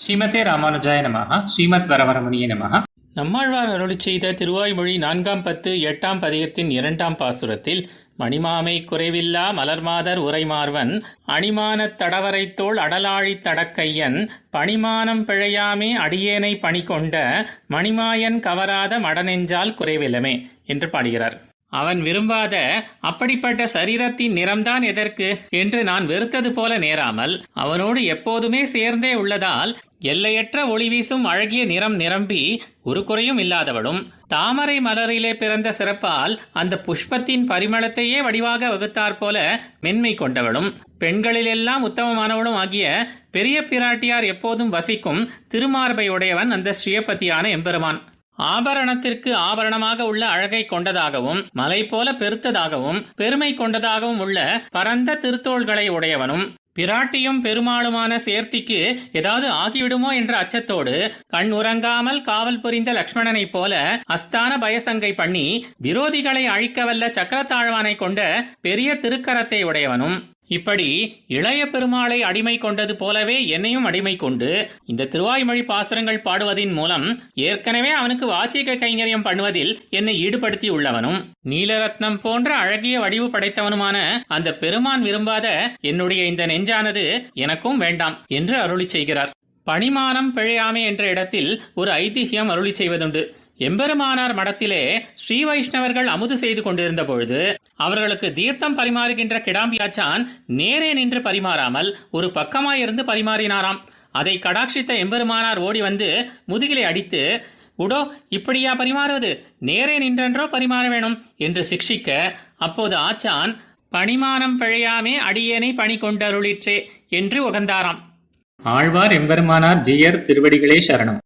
ஸ்ரீமதே ராமானுஜாய நமஹ ஸ்ரீமத் வரவரமணிய நமஹ. நம்மாழ்வார் அருளி செய்த திருவாய்மொழி நான்காம் பத்து எட்டாம் பதிகத்தின் இரண்டாம் பாசுரத்தில் மணிமாமை குறைவில்லா மலர்மாதர் உரைமார்வன் அணிமானத் தடவரைத்தோள் அடலாழித் தடக்கையன் பணிமானம் பிழையாமே அடியேனை பணி கொண்ட மணிமாயன் கவராத மடநெஞ்சால் குறைவிலமே என்று பாடுகிறார். அவன் விரும்பாத அப்படிப்பட்ட சரீரத்தின் நிறம்தான் எதற்கு என்று நான் வெறுத்தது போல நேராமல் அவனோடு எப்போதுமே சேர்ந்தே உள்ளதால் எல்லையற்ற ஒளி வீசும் அழகிய நிறம் நிரம்பி ஒரு குறையும் இல்லாதவளும் தாமரை மலரிலே பிறந்த சிறப்பால் அந்த புஷ்பத்தின் பரிமளத்தையே வடிவாக வகுத்தாற் போல மென்மை கொண்டவளும் பெண்களிலெல்லாம் உத்தமமானவளும் ஆகிய பெரிய பிராட்டியார் எப்போதும் வசிக்கும் திருமார்பை உடையவன் அந்த ஸ்ரீயபதியான எம்பெருமான். ஆபரணத்திற்கு ஆபரணமாக உள்ள அழகை கொண்டதாகவும் மலை போல பெருத்ததாகவும் பெருமை கொண்டதாகவும் உள்ள பரந்த திருத்தோள்களை உடையவனும் பிராட்டியும் பெருமாளுமான சேர்த்திக்கு ஏதாவது ஆகிவிடுமோ என்ற அச்சத்தோடு கண் உறங்காமல் காவல் புரிந்த லக்ஷ்மணனைப் போல அஸ்தான பயசங்கை பண்ணி விரோதிகளை அழிக்கவல்ல சக்கரத்தாழ்வானை கொண்ட பெரிய திருக்கரத்தை உடையவனும் இப்படி இளைய பெருமாளை அடிமை கொண்டது போலவே என்னையும் அடிமை கொண்டு இந்த திருவாய்மொழி பாசுரங்கள் பாடுவதின் மூலம் ஏற்கனவே அவனுக்கு வாச்சிக கைங்கரியம் பண்ணுவதில் என்னை ஈடுபடுத்தி உள்ளவனும் நீலரத்னம் போன்ற அழகிய வடிவு படைத்தவனுமான அந்த பெருமான் விரும்பாத என்னுடைய இந்த நெஞ்சானது எனக்கும் வேண்டாம் என்று அருளி செய்கிறார். பணிமானம் பிழையாமே என்ற இடத்தில் ஒரு ஐதிஹியம் அருளி செய்வதுண்டு. எம்பெருமானார் மடத்திலே ஸ்ரீ வைஷ்ணவர்கள் அமுது செய்து கொண்டிருந்த பொழுது அவர்களுக்கு தீர்த்தம் பரிமாறுகின்ற கிடாம்பியாச்சான் நேரே நின்று பரிமாறாமல் ஒரு பக்கமாயிருந்து பரிமாறினாராம். அதை கடாட்சித்த எம்பெருமானார் ஓடி வந்து முதுகிலை அடித்து உடோ இப்படியா பரிமாறுவது? நேரே நின்றென்றோ பரிமாற வேணும் என்று சிக்ஷிக்க அப்போது ஆச்சான் பணிமானம் பிழையாமே அடியேனை பணி கொண்டருளிற்றே என்று உகந்தாராம். ஆழ்வார் எம்பெருமானார் ஜீயர் திருவடிகளே சரணம்.